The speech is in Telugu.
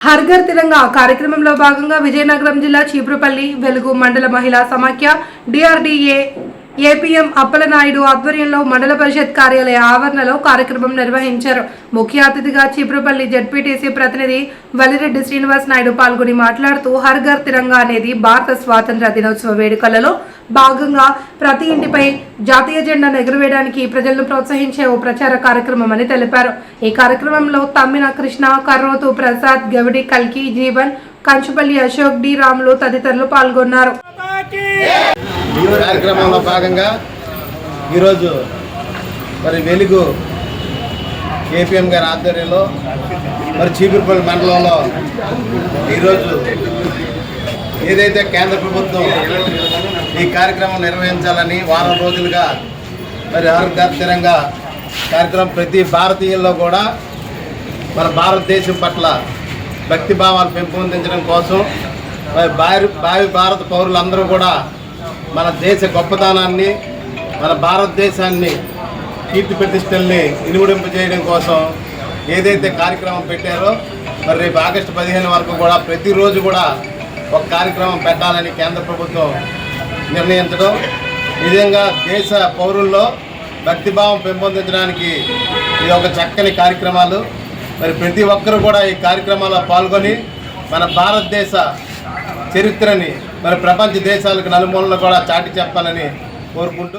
హర్ఘర్ తిరంగా కార్యక్రమంలో భాగంగా విజయనగరం జిల్లా చీపురుపల్లి వెలుగు మండల మహిళా సమాఖ్య డిఆర్డీఏ ఏపీఎం అప్పలనాయుడు ఆధ్వర్యంలో మండల పరిషత్ కార్యాలయ ఆవరణలో కార్యక్రమం నిర్వహించారు. ముఖ్య అతిథిగా చీపురుపల్లి జడ్పీటీసీ ప్రతినిధి వలిరెడ్డి శ్రీనివాస్ నాయుడు పాల్గొని మాట్లాడుతూ హర్ ఘర్ తిరంగా అనేది భారత స్వాతంత్ర దినోత్సవ వేడుకలలో భాగంగా ప్రతి ఇంటిపై జాతీయ జెండాను ఎగురవేయడానికి ప్రజలను ప్రోత్సహించే ఓ ప్రచార కార్యక్రమం అని తెలిపారు. ఈ కార్యక్రమంలో తమ్మిన కృష్ణ కర్రోతు ప్రసాద్ గవిడి కల్కి జీవన్ కంచుపల్లి అశోక్ డి రాములు తదితరులు పాల్గొన్నారు. కార్యక్రమంలో భాగంగా ఈరోజు మరి వెలుగు ఏపీఎం గారి ఆధ్వర్యంలో మరి చీపురుపల్లి మండలంలో ఈరోజు ఏదైతే కేంద్ర ప్రభుత్వం ఈ కార్యక్రమం నిర్వహించాలని వారం రోజులుగా మరి ఆరోగ్యకరంగా కార్యక్రమం ప్రతి భారతీయుల్లో కూడా మన భారతదేశం పట్ల భక్తి భావాలు పెంపొందించడం కోసం మరి భావి భావి భారత పౌరులందరూ కూడా మన దేశ గొప్పతనాన్ని మన భారతదేశాన్ని కీర్తి ప్రతిష్టల్ని ఇనుగుడింపు చేయడం కోసం ఏదైతే కార్యక్రమం పెట్టారో మరి రేపు ఆగస్టు పదిహేను వరకు కూడా ప్రతిరోజు కూడా ఒక కార్యక్రమం పెట్టాలని కేంద్ర ప్రభుత్వం నిర్ణయించడం. నిజంగా దేశ పౌరుల్లో భక్తిభావం పెంపొందించడానికి ఇది ఒక చక్కని కార్యక్రమాలు. మరి ప్రతి ఒక్కరూ కూడా ఈ కార్యక్రమాల్లో పాల్గొని మన భారతదేశ చరిత్రని మరి ప్రపంచ దేశాలకు నలుమూలలో కూడా చాటి చెప్పాలని కోరుకుంటూ